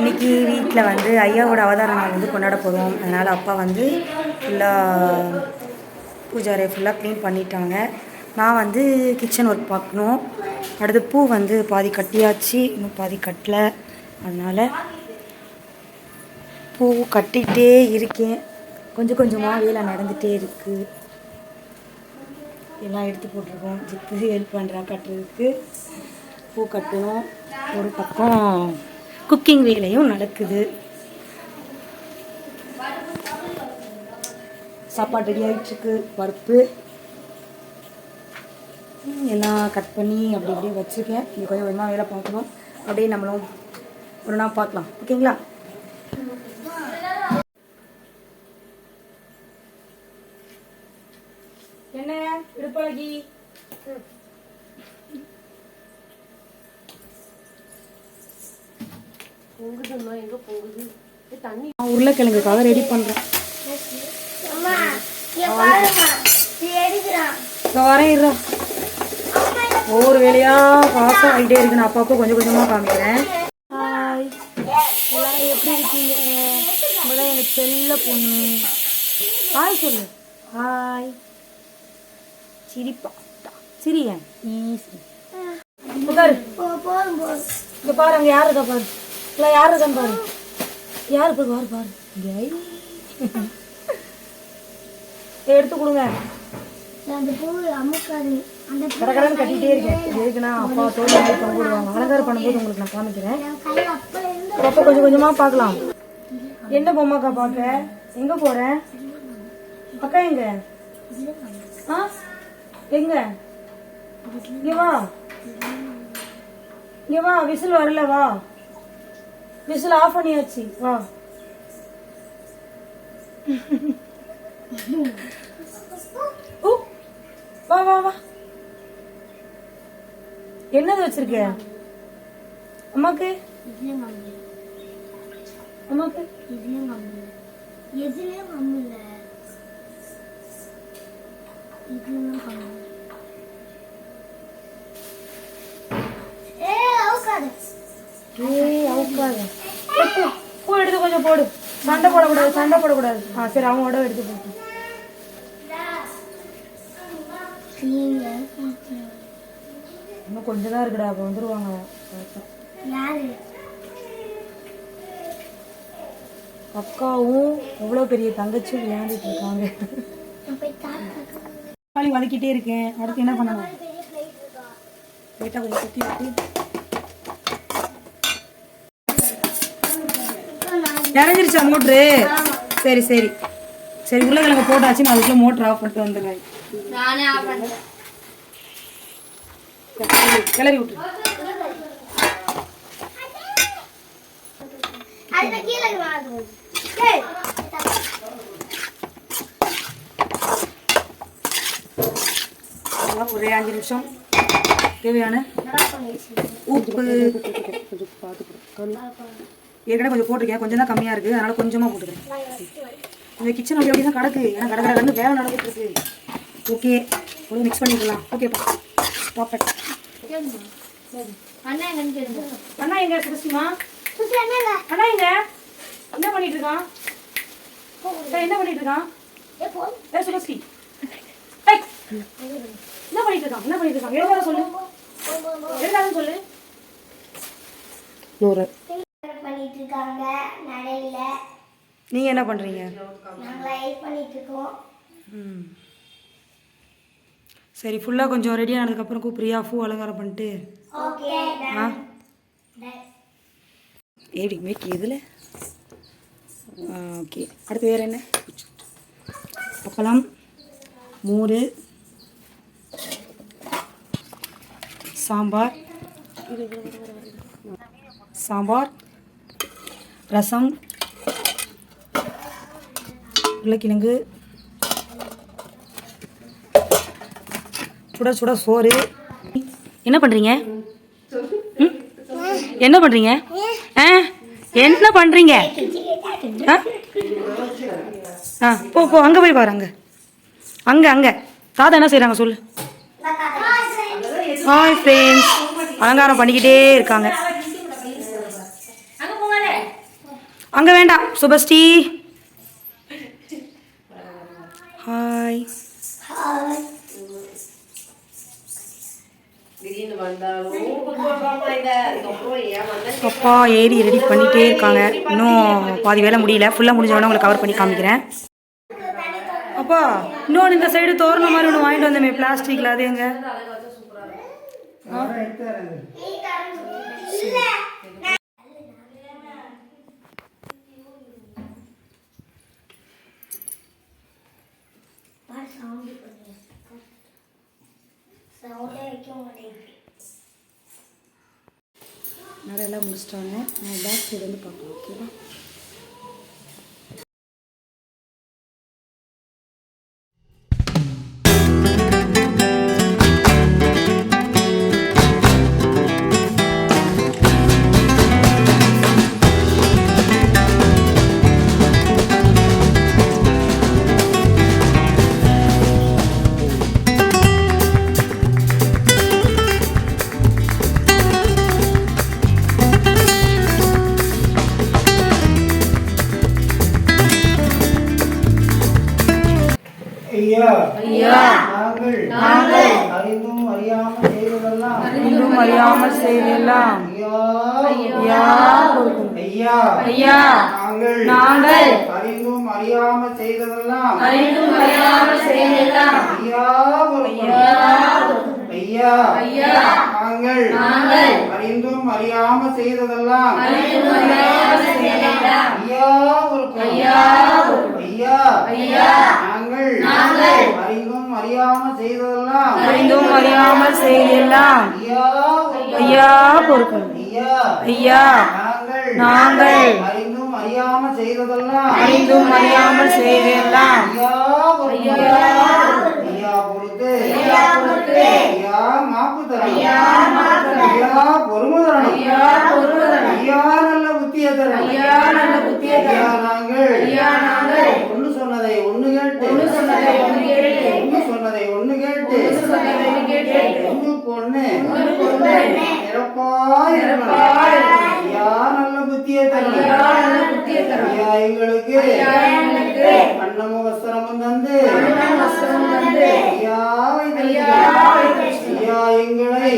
இன்னைக்கு வீட்டில் வந்து ஐயாவோட அவதார நாள் வந்து கொண்டாட போகிறோம் அதனால் அப்பா வந்து ஃபுல்லாக பூஜாரை ஃபுல்லாக க்ளீன் பண்ணிட்டாங்க. நான் வந்து கிச்சன் ஒர்க் பார்க்கணும். அடுத்து பூ வந்து பாதி கட்டியாச்சு. இன்னும் பாதி கட்டலை. அதனால் பூ கட்டிகிட்டே இருக்கேன். கொஞ்சம் கொஞ்சமாக வேலை நடந்துகிட்டே இருக்குது எல்லாம் எடுத்து போட்டிருக்கோம். ஜிப்பு ஹெல்ப் பண்ணுறா கட்டுறதுக்கு. பூ கட்டணும். ஒரு பக்கம் குக்கிங் வேலையும் நடக்குது. சாப்பாடு ரெடி ஆகிட்டுருக்கு பருப்பு. எல்லாம் கட் பண்ணி அப்படி இப்படி வச்சுருக்கேன். இது கொஞ்சம் கொஞ்சமாக வேலை பார்க்கணும். அப்படியே நம்மளும் ஒரு நாள் பார்க்கலாம். ஓகேங்களா என்ன இடுப்பழகி பொங்குதும்மா எங்க பொங்குது ஏ, தண்ணி உருளைக்கிழங்குக்காக ரெடி பண்ணுறேன் எடுக்கிறான். இப்போ வரேன் இருடா ஒவ்வொரு வேலையாக பாசம் ஆகிட்டே இருக்கு. நான் அப்பப்போ கொஞ்சம் கொஞ்சமாக காமிக்கிறேன். ஹாய் எல்லாரும் எப்படி இருக்கீங்க? முதல்ல எனக்கு செல்ல பொண்ணு. ஹாய் சொல்லு. ஹாய் சிரிப்பா. சிரியன் ஈஸி உட்காரு. இங்கே பாரு அங்கே யார் இருக்கா பாரு? இல்லை யார் இருக்கான்னு பாரு. யார் பாரு பாரு பாரு எடுத்து கொடுங்க. அந்த பூ அமுக்காது. அந்த பூ கடகடன்னு கட்டிகிட்டே இருக்கேன். இது எதுக்குன்னா அப்பா தோல் பண்ண போடுவாங்க அலங்காரம் பண்ணும்போது உங்களுக்கு நான் காமிக்கிறேன். அப்போ கொஞ்சம் கொஞ்சமாக பார்க்கலாம். என்ன பொம்மாக்கா பார்க்க? எங்கே போற? அக்கா எங்க? ஆ? எங்க? இங்க வா. இங்க வா விசில் வரல வா. விசில் ஆஃப் பண்ணியாச்சு. வா. ஊ, வா வா வா. என்னது வச்சிருக்க? அம்மாக்கு? அம்மாக்கு? இதுலயும் கம்மி எதுலயும் கம்மி இல்ல இதுலயும் கம்மி ஏ அவுக்காது அவுக்காத பூ எடுத்து கொஞ்சம் போடு. சண்டை போடக்கூடாது சண்டை போடக்கூடாது. ஆ சரி அவங்களோட எடுத்து போட்டு. இன்னும் கொஞ்சம் தான் இருக்குடா அப்போ வந்துருவாங்க அக்காவும் எவ்வளோ பெரிய தங்கச்சியும் விளையாண்டுட்டு இருக்காங்க. வதக்கிட்டே இருக்கேன். அடுத்து என்ன பண்ணணும் லைட்டாக கொஞ்சம் சுற்றி விட்டு. இறங்கிருச்சா மோட்ரு. சரி சரி. சரி உருளைக்கிழங்கு போட்டாச்சு நான் அதுக்குள்ள மோட்ரு ஆஃப் பண்ணிட்டு வந்துடுறேன். நானே ஆஃப் பண்றேன். கிளறி விட்டு ஒரே அஞ்சு நிமிஷம். தேவையான உப்பு. ஏற்கனவே கொஞ்சம் போட்டிருக்கேன். கொஞ்சம் தான் கம்மியாக இருக்குது அதனால் கொஞ்சமாக போட்டுக்கிறேன். இந்த கிச்சன் அப்படி அப்படி தான் கிடக்கு. ஏன்னா கடை கடை வேலை நடந்துட்டு இருக்கு. ஓகே ஒரு மிக்ஸ் பண்ணிக்கலாம். ஓகேப்பா பர்ஃபெக்ட் அண்ணா கேளுங்க அண்ணா எங்க? சுபஸ்ரீமா சுசி அண்ணா அண்ணா எங்க? என்ன பண்ணிட்டு இருக்கான்? என்ன பண்ணிட்டு இருக்கான்? ஏ ஏய், என்ன பண்ணிட்டு இருக்கான்? என்ன பண்ணிட்டு இருக்கான்? எழுதாத சொல்லு. எழுதாத சொல்லு. நூறு. இருக்காங்க நடையில. நீங்கள் என்ன பண்ணுறீங்க நாங்க லைட் பண்ணிட்டு இருக்கோம். ம். சரி ஃபுல்லாக கொஞ்சம் ரெடி ஆனதுக்கப்புறம் கூப்பிட்றியா பூ அலங்காரம் பண்ணிட்டு. ஓகே ஆ? ஏடி மேக் இதில்? ஓகே அடுத்து வேறு என்ன? அப்பளம் மோர் சாம்பார். சாம்பார். ரசம் உருளைக்கிழங்கு சுட சுட சோறு. என்ன பண்ணுறீங்க ம்? என்ன பண்ணுறீங்க ஆ? என்ன பண்ணுறீங்க ஆ? ஆ போ போ அங்கே போய் பாரு அங்கே. அங்கே அங்கே. தாத்தா என்ன செய்கிறாங்க சொல்லு? ஹாய் ஃப்ரெண்ட்ஸ் அலங்காரம் பண்ணிக்கிட்டே இருக்காங்க. அங்கே வேண்டாம் சுபஸ்ரீ. ஹாய் அப்பா ஏறி ரெடி பண்ணிகிட்டே இருக்காங்க. இன்னும் பாதி வேலை முடியல. ஃபுல்லாக முடிஞ்சவொடனே உங்களை கவர் பண்ணி காமிக்கிறேன். அப்பா இன்னொன்று இந்த சைடு தோரண மாதிரி ஒன்று வாங்கிட்டு வந்தோமே பிளாஸ்டிக்கில் அது எங்க? சவுண்டே முடிச்சிட்டாங்க. நான் பேக் சைடு வந்து பார்க்கலாம் ஓகேவா நாங்கள் அறிந்தும் அறியாமல் செய்வதெல்லாம் இன்னும் அறியாமல் செய்தெல்லாம் ஐயா. ஐயா ஐயா. ஐயா. நாங்கள் நாங்கள் அறிந்தும் அறியாமல் செய்ததெல்லாம் அறிந்தும் அறியாமல் செய்தெல்லாம் ஐயா. ஐயா. ஐயா. நாங்கள் நாங்கள் அறிந்தும் அறியாமல் செய்ததெல்லாம் ஒரு ஐயா. ஐயா ஐயா நாங்கள் நாங்கள் அறிந்தும் அறியாமல் செய்ததெல்லாம் அறிந்தும் அறியாமல் செய்தெல்லாம் ஐயா ஐயா பொறுக்கணும். ஐயா நாங்கள் அறிந்தும் அறியாமல் செய்ததெல்லாம் அறிந்தும் அறியாமல் செய்தெல்லாம் ஐயா ஐயா ஐயா பொறுத்து. ஐயா பொறுத்து. ஐயா மாப்பு தரணும். ஐயா பொறுமை தரணும். ஐயா பொறுமை தரணும். ஐயா நல்ல புத்திய தரணும். ஐயா நல்ல புத்திய ஐயா நாங்கள் ஐயா நாங்கள் ஒண்ணு சொன்னதை ஒண்ணு கேட்டு ஒண்ணு சொன்னதை ஒண்ணு கேட்டு சொன்னதை ஒண்ணு கேட்டு. ஒண்ணுக்கு ஒண்ணு நல்ல புத்திய தரணும் எங்களுக்கு அன்னமும் வஸ்திரமும் தந்து. ஐயா எங்களை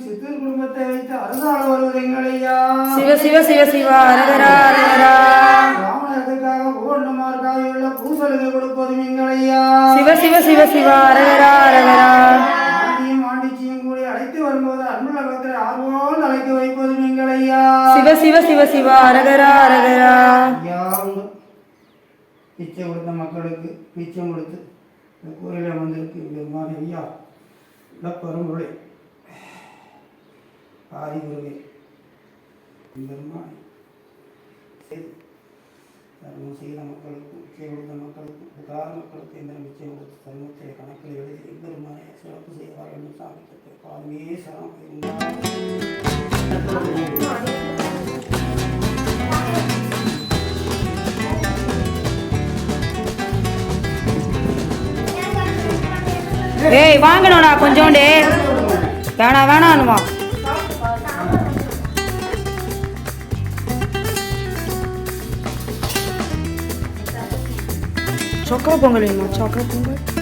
சித்தூர் குடும்பத்தை வைத்து அரசாள வருவது எங்களையா சிவ சிவ சிவ சிவா அரகரா அரகரா ராவணத்துக்காக பூர்ணமார்க்காக உள்ள பூசலுக்கு கொடுப்பதும் எங்களையா சிவ சிவ சிவ சிவா அரகரா அரகரா ஆண்டியும் ஆண்டிச்சியும் கூடி அழைத்து வரும்போது அன்புள்ள பக்தரை ஆர்வம் அழைத்து வைப்பதும் எங்களையா சிவ சிவ சிவ சிவா அரகரா அரகரா ஐயா உங்க பிச்சை கொடுத்த மக்களுக்கு பிச்சை கொடுத்து இந்த கோயிலில் வந்திருக்கு. பெருமான் ஐயா. இந்த பரம்பொருளை. ஆதி குருவே பெருமான் தர்மம் செய்த மக்களுக்கும் பிச்சை கொடுத்த மக்களுக்கும் உதார மக்களுக்கு இந்த நிச்சயம் கொடுத்து தர்மத்தை கணக்கில் எழுதி எம்பெருமானை சிறப்பு செய்வார் என்று சாமிக்கு பாதுமே சரம் ஏய் வாங்கணும்டா கொஞ்சோண்டு. வேணா வேணாம்னுமா சொக்கா பொங்கல் வேணுமா சொக்கா பொங்கல்